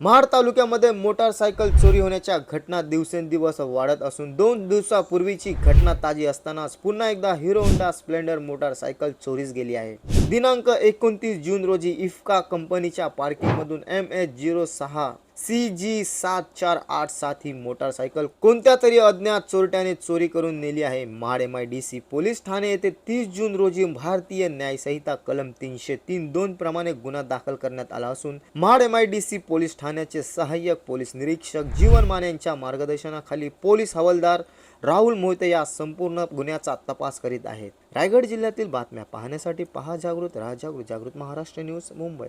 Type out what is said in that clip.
महाड तालुक्यामध्ये मोटारसायकल चोरी होण्याच्या घटना दिवसेंदिवस वाढत असून दोन दिवसापूर्वीची घटना ताजी असतानाच पुन्हा एकदा हिरो होंडा स्प्लेंडर मोटारसायकल चोरीस गेली आहे. दिनांक एकोणतीस जून रोजी इफ्का कंपनीच्या पार्किंगमधून एम एच झिरो सहा सी जी सात चार आठ सात ही मोटारसायकल कोणत्या तरी अज्ञात चोरट्याने चोरी करून नेली आहे. Mahad M I D C police Thane येथे तीस जून रोजी भारतीय न्यायसंहिता कलम तीनशे तीन दोन प्रमाणे गुन्हा दाखल करण्यात आला असून Mahad M I D C police ठाण्याचे सहाय्यक पोलीस निरीक्षक जीवन माने यांच्या मार्गदर्शनाखाली पोलीस हवालदार राहुल मोहिते या संपूर्ण गुन्ह्याचा तपास करीत आहेत. रायगड जिल्ह्यातील बातम्या पाहण्यासाठी पहा जागृत राहा जागृत जागृत महाराष्ट्र न्यूज मुंबई.